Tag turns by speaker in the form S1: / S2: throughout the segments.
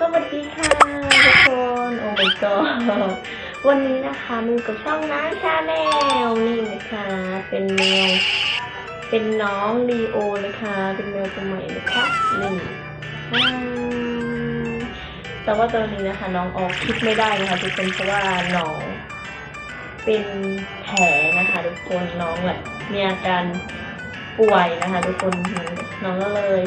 S1: สวัสดีค่ะทุกคนโอ้ my god วันนี้นะคะมีกับช่องน้ำชาแนลนี่นะคะ เป็นแมวเป็นน้องลีโอนะคะ เป็นแมวตัวใหม่นะคะนี่อืมแต่ว่าตอนนี้นะคะ น้องออกคลิปไม่ได้นะคะทุกคนเพราะว่าน้องเป็นแผลนะคะทุกคนน้องแบบมีอาการป่วยนะคะ ทุกคนน้องก็เลย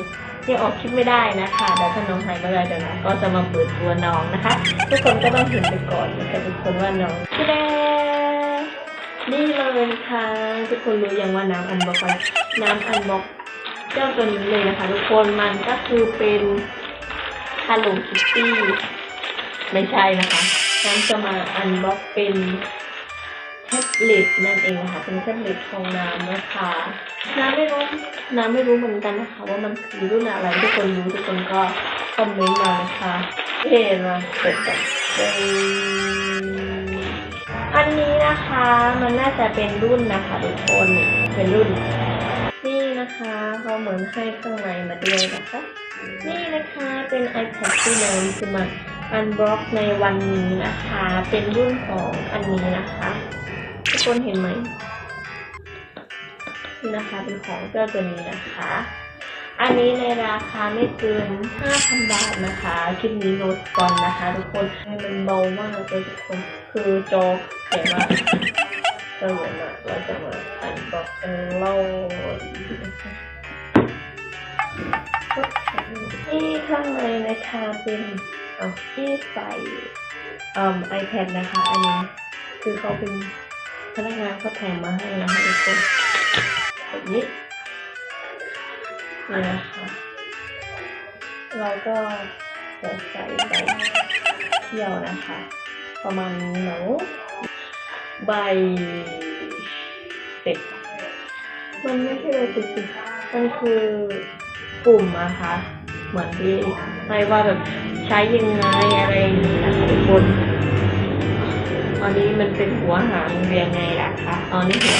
S1: ยังออกคลิปไม่ได้นะคะเดี๋ยวถ้าน้องหายเมื่อไรเดี๋ยวน้องก็จะมาเปิดตัวน้องนะคะ ทุกคนก็ต้องเห็นไปก่อนนะคะทุกคนว่าน้องแดงนี่เลยค่ะ ทุกคนรู้ยังว่าน้ำอันบอกอะไรน้ำอันบอกเจ้าตัวนี้เลยนะคะ ทุกคนมันก็คือเป็นฮาโลคิตตี้ไม่ใช่นะคะน้ำจะมาอันบ็อกเป็น แท็บเล็ตนั่นเองค่ะเป็นแท็บเล็ตของน้ำนะคะน้ำไม่รู้น้ำไม่รู้เหมือนกันนะคะ ว่ามันคือรุ่นอะไรทุกคนรู้ทุกคนก็คอมเมนต์มานะคะเห็นมาเปิดกันอันนี้นะคะมันน่าจะเป็นรุ่นนะคะทุกคนเป็นรุ่น นี่นะคะเขาเหมือนให้ข้างในมาด้วยนะคะนี่นะคะเป็น iPad ที่น้ำจะมาอันบล็อกในวันนี้นะคะ เป็นรุ่นของอันนี้นะคะ ทุกคนเห็นไหมนี่นะคะเป็นของเจ้าตัวนี้นะคะ อันนี้ในราคาไม่เกิน 5,000 บาทนะคะคลิปนี้โน้ตก่อนนะคะ ทุกคนมันเบามากเลยทุกคน คือจอใหญ่มากจอใหญ่มากเราจะมาอันบอกเล่าที่ข้างในนะคะเป็นเอาที่ใส่อ่อ iPad นะคะ อันนี้คือเขาเป็น พนักงานเขาแถมมาให้นะคะทุกคนแบบนี้นี่นะคะเราก็จะใส่ใบเที่ยวนะคะ ประมาณหนูใบเสร็จมันไม่ใช่ใบติดมันคือปุ่มอะคะเหมือนที่ไม่ว่าแบบใช้ยังไงอะไรอย่างนี้นะคะทุกคน อนนี้มันเป็นหัวหางเรียงไงล่ะคะตอนนี้หัว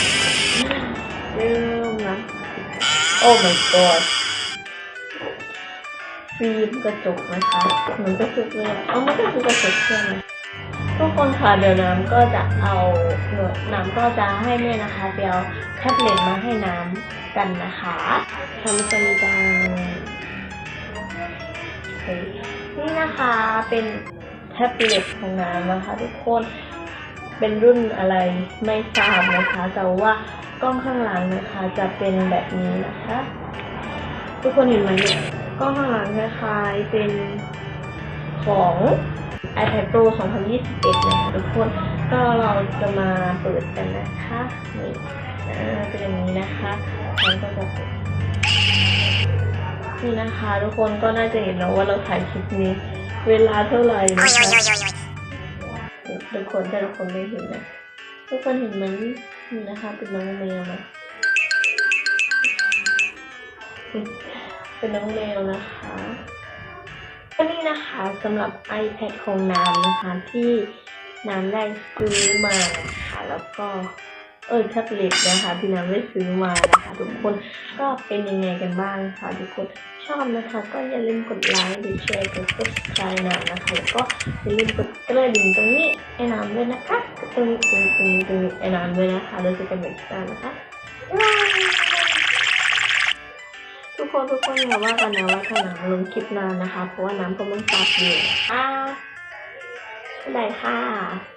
S1: เริ่มนะ โอ้ my god ฟิล์มกระจกนะคะเหมือนกระจกเลยอะเอาไม่ก็คือกระจกใช่ไหมทุกคนค่ะเดี๋ยวน้ำก็จะเอาหนูน้ำก็จะให้แม่นะคะไปเอาแท็บเล็ตมาให้น้ำกันนะคะทำจะมีการนี่นะคะเป็นแท็บเล็ตของน้ำนะคะทุกคน เป็นรุ่นอะไรไม่ทราบนะคะ แต่ว่ากล้องข้างหลังนะคะ จะเป็นแบบนี้นะคะ ทุกคนเห็นไหมเนี่ยกล้องข้างหลังคล้ายๆเป็นของ iPad Pro 2021 นะคะทุกคนก็เราจะมาเปิดกันนะคะนี่เป็นอย่างนี้นะคะมันก็จะนี่นะคะ ทุกคนก็น่าจะเห็นแล้วว่าเราถ่ายคลิปนี้ เวลาเท่าไหร่นะคะ ทุกคนแต่ละคนไม่เห็นนะทุกคนเห็นไหมนี่นะคะเป็นน้องแมวนะเป็นน้องแมวนะคะก็นี่นะคะสำหรับ iPad ของน้ำนะคะที่น้ำได้ซื้อมาค่ะแล้วก็ เออแท็บเล็ตนะคะที่น้ำได้ซื้อมานะคะทุกคนก็เป็นยังไงกันบ้างคะทุกคนชอบนะคะ ก็อย่าลืมกดไลค์กดแชร์กด subscribe น้ำนะคะแล้วก็อย่าลืมกดกระดิ่งตรงนี้ไอ้น้ำด้วยนะคะตรงนี้ตรงนี้ตรงนี้ตรงนี้ไอ้น้ำด้วยนะคะเราจะกันแบบนี้นะคะทุกคนทุกคนอย่าว่ากันนะว่าถ้าน้ำลงคลิปนานนะคะ เพราะว่าน้ำกำลังตัดอยู่อะบ๊ายบายค่ะ